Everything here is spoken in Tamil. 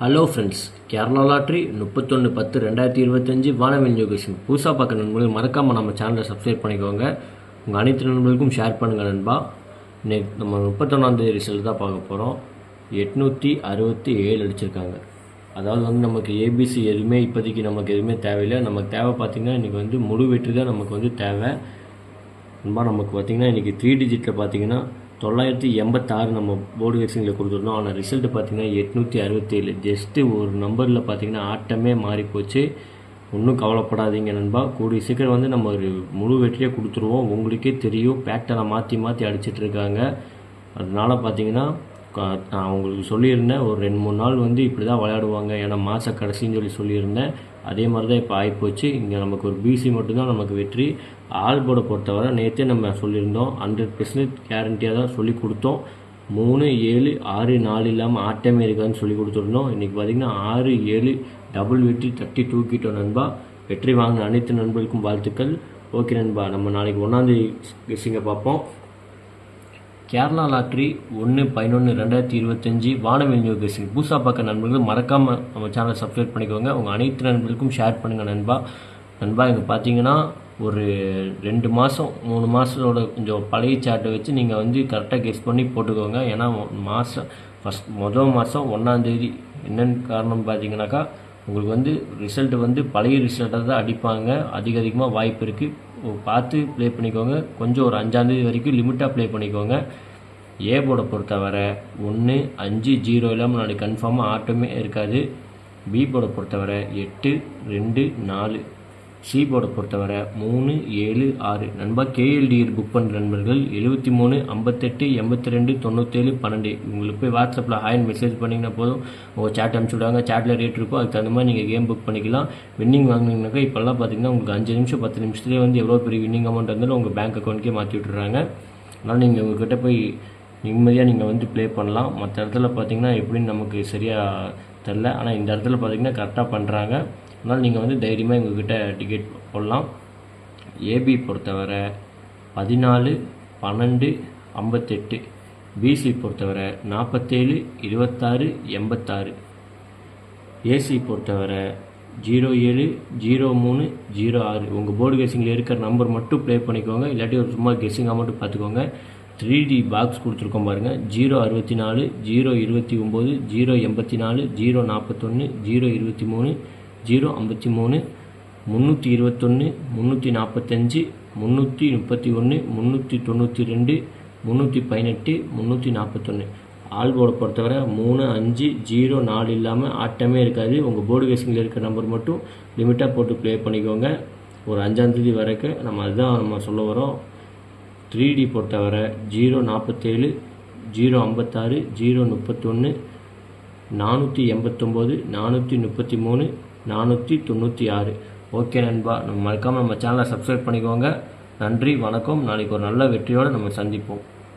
ஹலோ ஃப்ரெண்ட்ஸ் கேரளா லாட்ரி முப்பத்தொன்று பத்து ரெண்டாயிரத்தி இருபத்தஞ்சி வானவில் யோகேஷன் புதுசாக பார்க்க நண்பர்கள் மறக்காமல் நம்ம சேனலை சப்ஸ்கிரைப் பண்ணிக்கோங்க. உங்கள் அனைத்து நண்பர்களுக்கும் ஷேர் பண்ணுங்கள் நண்பா. இன்னைக்கு நம்ம முப்பத்தொன்னாந்தேதி ரிசல்ட் தான் பார்க்க போகிறோம் எட்நூற்றி அறுபத்தி ஏழு அடிச்சிருக்காங்க. அதாவது வந்து நமக்கு ஏபிசி எதுவுமே இப்போதைக்கு நமக்கு எதுவுமே தேவையில்லை. நமக்கு தேவை பார்த்திங்கன்னா இன்றைக்கி வந்து முழு வெற்றி தான் நமக்கு வந்து தேவை. நண்பா நமக்கு பார்த்தீங்கன்னா இன்றைக்கி த்ரீ டிஜிட்டில் பார்த்தீங்கன்னா தொள்ளாயிரத்தி எண்பத்தாறு நம்ம போர்டு எக்ஸிங்கில் கொடுத்துருந்தோம். ஆனால் ரிசல்ட் பார்த்தீங்கன்னா எட்நூற்றி அறுபத்தேழு. ஜஸ்ட்டு ஒரு நம்பரில் பார்த்தீங்கன்னா ஆட்டமே மாறி போச்சு ஒன்றும் கவலைப்படாதீங்க நண்பா. கூடிய சீக்கிரம் வந்து நம்ம ஒரு முழு வெற்றியை கொடுத்துருவோம். உங்களுக்கே தெரியும். பேட்டனை மாற்றி மாற்றி அடிச்சிட்டு இருக்காங்க. அதனால பார்த்தீங்கன்னா நான் அவங்களுக்கு சொல்லியிருந்தேன் ஒரு ரெண்டு மூணு நாள் வந்து இப்படி தான் விளையாடுவாங்க. ஏன்னா மாத கடைசின்னு சொல்லி சொல்லியிருந்தேன். அதே மாதிரி தான் இப்போ ஆகிப்போச்சு இங்கே நமக்கு ஒரு பிசி மட்டும்தான் நமக்கு வெற்றி. ஆல்போர்டை பொறுத்தவரை நேற்றே நம்ம சொல்லியிருந்தோம். ஹண்ட்ரட் பெர்சன்ட் கேரண்டியாக தான் சொல்லி கொடுத்தோம். மூணு ஏழு ஆறு நாலு இல்லாமல் ஆட்டமே இருக்காதுன்னு சொல்லி கொடுத்துருந்தோம். இன்றைக்கி பார்த்திங்கன்னா ஆறு ஏழு டபுள் வெற்றி தட்டி தூக்கிட்டோம் நண்பா. வெற்றி வாங்கின அனைத்து நண்பர்களுக்கும் வாழ்த்துக்கள். ஓகே நண்பா நம்ம நாளைக்கு ஒன்றாந்தேதி கெஸ்ஸிங்கை பார்ப்போம். கேரளா லாட்ரி ஒன்று பதினொன்று ரெண்டாயிரத்தி இருபத்தஞ்சி வானவில் நியூ கெஸ்டிங் புதுசாக பார்க்க நண்பர்கள் மறக்காமல் நம்ம சேனலை சப்ஸ்கிரைப் பண்ணிக்கோங்க. உங்கள் அனைத்து நண்பர்களுக்கும் ஷேர் பண்ணுங்கள் நண்பா. நண்பா இங்கே பார்த்தீங்கன்னா ஒரு ரெண்டு மாதம் மூணு மாதத்தோட கொஞ்சம் பழைய சார்ட்டை வச்சு நீங்கள் வந்து கரெக்டாக கெஸ் பண்ணி போட்டுக்கோங்க. ஏன்னா மாதம் ஃபஸ்ட் மொதல் மாதம் ஒன்றாந்தேதி என்னென்னு காரணம் பார்த்தீங்கன்னாக்கா உங்களுக்கு வந்து ரிசல்ட் வந்து பழைய ரிசல்ட்டை தான் அடிப்பாங்க. அதிக அதிகமாக வாய்ப்பு இருக்குது பார்த்து ப்ளே பண்ணிக்கோங்க. கொஞ்சம் ஒரு அஞ்சாந்தேதி வரைக்கும் லிமிட்டாக ப்ளே பண்ணிக்கோங்க. ஏ போர்டை பொறுத்தவரை ஒன்று அஞ்சு ஜீரோ இல்லாமல் நாளைக்கு கன்ஃபார்மாக ஆட்டமே இருக்காது. பி போர்டை பொறுத்தவரை எட்டு ரெண்டு நாலு. சி போர்டை பொறுத்தவரை மூணு ஏழு ஆறு. நண்பா கேஎல்டிஆர் புக் பண்ணுற நண்பர்கள் எழுபத்தி மூணு ஐம்பத்தெட்டு எண்பத்தி ரெண்டு தொண்ணூற்றேழு பன்னெண்டு. உங்களுக்கு போய் வாட்ஸ்அப்பில் ஹாயின் மெசேஜ் பண்ணிங்கன்னா போதும். உங்கள் சேட் அனுப்பிச்சி விடுவாங்க. சேட்டில் ரேட் இருக்கும். அதுக்கு தகுந்த மாதிரி நீங்கள் கேம் புக் பண்ணிக்கலாம். வின்னிங் வாங்கினீங்கனாக்கா இப்போல்லாம் பார்த்தீங்கன்னா உங்களுக்கு அஞ்சு நிமிஷம் பத்து நிமிஷத்துலேயே வந்து எவ்வளோ பெரிய வின்னிங் அமௌண்ட் இருந்தாலும் உங்கள் பேங்க் அக்கௌண்ட்க்கே மாற்றி விட்டுறாங்க அதனால் நீங்கள் உங்ககிட்ட போய் நிம்மதியாக நீங்கள் வந்து ப்ளே பண்ணலாம். மற்ற இடத்துல பார்த்தீங்கன்னா எப்படின்னு நமக்கு சரியாக தெரில ஆனால் இந்த இடத்துல பார்த்தீங்கன்னா கரெக்டாக பண்ணுறாங்க அதனால் நீங்கள் வந்து தைரியமாக எங்ககிட்ட டிக்கெட் போடலாம். ஏபி பொறுத்தவரை பதினாலு பன்னெண்டு ஐம்பத்தெட்டு. பிசி பொறுத்தவரை நாற்பத்தேழு இருபத்தாறு எண்பத்தாறு. ஏசி பொறுத்தவரை ஜீரோ ஏழு ஜீரோ மூணு ஜீரோ ஆறு. உங்கள் போர்டு கெஸிங்கில் இருக்கிற நம்பர் மட்டும் ப்ளே பண்ணிக்கோங்க. இல்லாட்டி ஒரு சும்மா கெஸிங் மட்டும் பார்த்துக்கோங்க. த்ரீ டி பாக்ஸ் கொடுத்துருக்கோம் பாருங்கள் ஜீரோ அறுபத்தி நாலு ஜீரோ இருபத்தி ஒம்பது ஜீரோ எண்பத்தி நாலு ஜீரோ நாற்பத்தொன்று ஜீரோ இருபத்தி மூணு ஜீரோ ஐம்பத்தி மூணு முந்நூற்றி இருபத்தொன்று முந்நூற்றி நாற்பத்தஞ்சு முந்நூற்றி முப்பத்தி ஒன்று முந்நூற்றி தொண்ணூற்றி ரெண்டு முந்நூற்றி பதினெட்டு முந்நூற்றி நாற்பத்தொன்று ஆல் போர்டை பொறுத்தவரை மூணு அஞ்சு ஜீரோ நாலு இல்லாமல் ஆட்டமே இருக்காது. உங்கள் போர்டு கேசிங்கில் இருக்கிற நம்பர் மட்டும் லிமிட்டாக போட்டு ப்ளே பண்ணிக்கோங்க. ஒரு அஞ்சாந்தேதி வரைக்கும் நம்ம அதுதான் நம்ம சொல்ல வரோம். த்ரீ டி பொறுத்தவரை ஜீரோ நாற்பத்தேழு ஜீரோ ஐம்பத்தாறு ஜீரோ முப்பத்தொன்று நானூற்றி எண்பத்தொம்போது நானூற்றி முப்பத்தி மூணு நானூற்றி தொண்ணூற்றி ஆறு. ஓகே நண்பா நம்ம மறக்காமல் நம்ம சேனலை சப்ஸ்கிரைப் பண்ணிக்கோங்க. நன்றி வணக்கம். நாளைக்கு ஒரு நல்ல வெற்றியோடு நம்ம சந்திப்போம்.